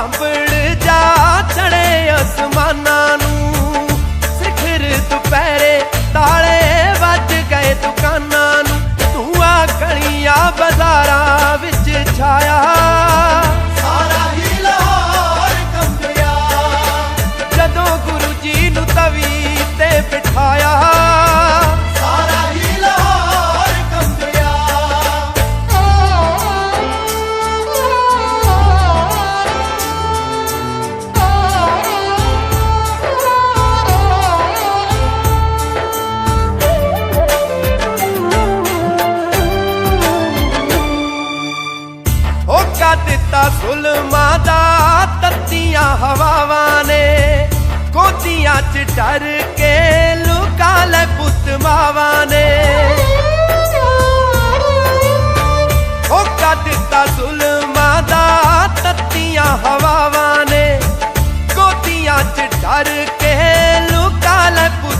ਵਾਲੇ ਜਾ ਚੜੇ ਅਸਮਾਨਾਂ ਨੂੰ। ਸਿਖਰ ਦੁਪਹਿਰੇ ਤਾਲੇ ਵੱਜ ਗਏ ਦੁਕਾਨਾਂ ਨੂੰ। ਧੂਆਂ ਕਣੀਆਂ ਬਾਜ਼ਾਰਾਂ ਵਿੱਚ ਛਾਇਆ। ਹੋਕਾ ਦਿੱਤਾ ਸੁਲਮਾ ਦਾ, ਤੱਤੀਆਂ ਹਵਾਵਾਂ ਨੇ। ਕੋਤੀਆਂ ਚ ਡਰ ਕੇ ਲੁਕਾ ਲੈ ਪੁੱਤ ਮਾਵਾਂ ਨੇ। ਹੋਕਾ ਦਿੱਤਾ ਸੁਲਮਾ ਦਾ, ਤੱਤੀਆਂ ਹਵਾਵਾਂ ਨੇ। ਕੋਤੀਆਂ ਚ ਡਰ ਕੇ ਲੁਕਾ ਲੈ ਪੁੱਤ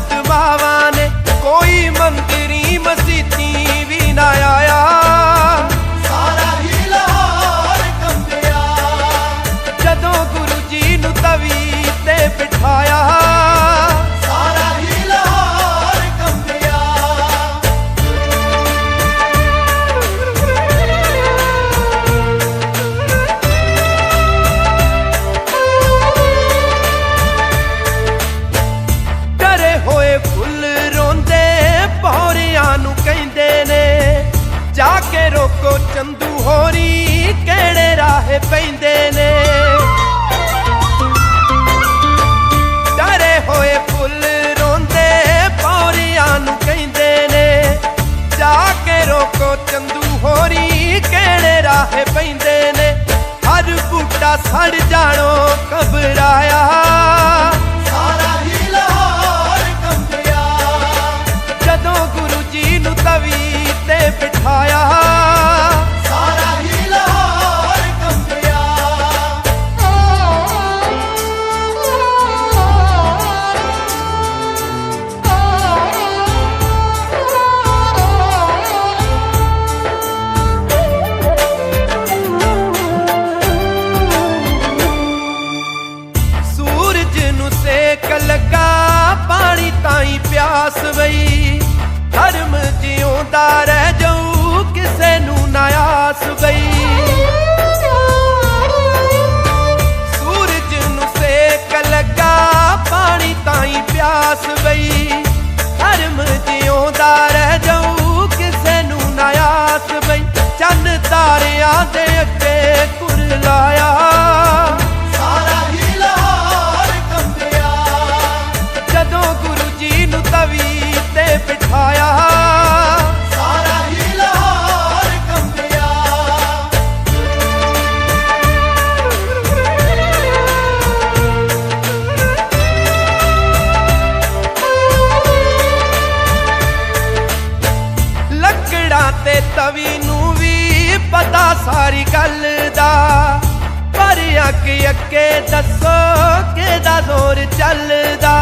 ਚੰਦੂ ਹੋਰੀ ਕਿਹੜੇ ਰਾਹੇ ਪੈਂਦੇ ਨੇ? ਡਰੇ ਹੋਏ ਫੁੱਲ ਰੋਂਦੇ, ਪੌਰਿਆਂ ਨੂੰ ਕਹਿੰਦੇ ਨੇ। ਜਾ ਕੇ ਰੋਕੋ ਚੰਦੂ ਹੋਰੀ, ਕਿਹੜੇ ਰਾਹੇ ਪੈਂਦੇ ਨੇ? ਹਰ ਬੂਟਾ ਸੜ ਜਾਣੋ, ਘਬਰਾਇਆ ਜਿਉਂਦਾ ਰਹਿ ਜਾਊ, ਕਿਸੇ ਨੂੰ ਨਾ ਆਸ ਗਈ ਸੂਰਜ ਨੂੰ ਸੇਕ ਲੱਗਾ, ਪਾਣੀ ਤਾਈ ਪਿਆਸ ਵਈ ਧਰਮ ਜਿਉਂਦਾ ਰਹਿ ਜਾਊ, ਕਿਸੇ ਨੂੰ ਨਾ ਆਸ ਬਈ। ਚੰਨ ਤਾਰਿਆਂ ਦੇ ਅੱਗੇ ਕੁਰਲਾਇਆ ਚੱਲਦਾ। ਗੱਲ ਪਰ ਅੱਗੇ ਅੱਗੇ ਦੱਸੋ ਕਿਹਦਾ ਜ਼ੋਰ ਚੱਲਦਾ।